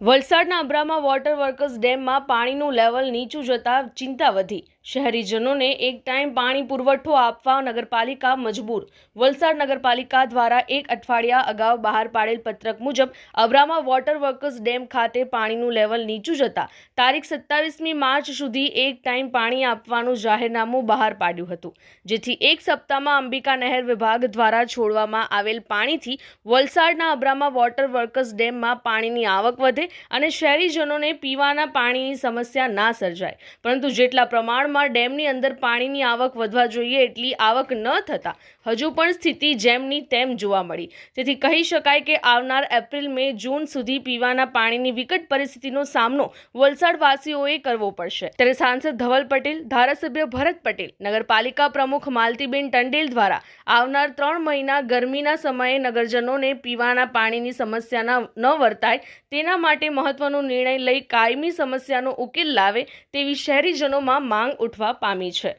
વલસાડના Abrama water workers ડેમમાં પાણીનું લેવલ નીચું જતાં ચિંતા વધી. શહેરીજનોને એક ટાઈમ પાણી પુરવઠો આપવા નગરપાલિકા મજબૂર. વલસાડ નગરપાલિકા દ્વારા એક અઠવાડિયા અગાઉ બહાર પાડેલ પત્રક મુજબ અબ્રામા વોટર વર્કર્સ ડેમ ખાતે પાણીનું લેવલ નીચું જતાં તારીખ સત્તાવીસમી માર્ચ સુધી એક ટાઈમ પાણી આપવાનું જાહેરનામું બહાર પાડ્યું હતું. જેથી એક સપ્તાહમાં અંબિકા નહેર વિભાગ દ્વારા છોડવામાં આવેલ પાણીથી વલસાડના અબ્રામા વોટર વર્કર્સ ડેમમાં પાણીની આવક વધે અને શહેરીજનોને પીવાના પાણીની સમસ્યા ના સર્જાય. પરંતુ જેટલા પ્રમાણમાં ડેમની અંદર પાણીની આવક વધવા જોઈએ, એટલી આવક ન થતાં હજુ પણ સ્થિતિ જેમની તેમ જોવા મળી. તેથી કહી શકાય કે આવનાર એપ્રિલ, મે, જૂન સુધી પીવાના પાણીની વિકટ પરિસ્થિતિનો સામનો વલસાડવાસીઓએ કરવો પડશે. ત્યારે સાંસદ ધવલ પટેલ, ધારાસભ્ય ભરત પટેલ, નગરપાલિકા પ્રમુખ માલતીબેન ટંડેલ દ્વારા આવનાર ત્રણ મહિના ગરમીના સમયે નગરજનોને પીવાના પાણીની સમસ્યા ન વર્તાય તેના માટે મહત્વનો નિર્ણય લઈ કાયમી સમસ્યાનો ઉકેલ લાવે તેવી શહેરીજનોમાં માંગ ઉઠવા પામી છે.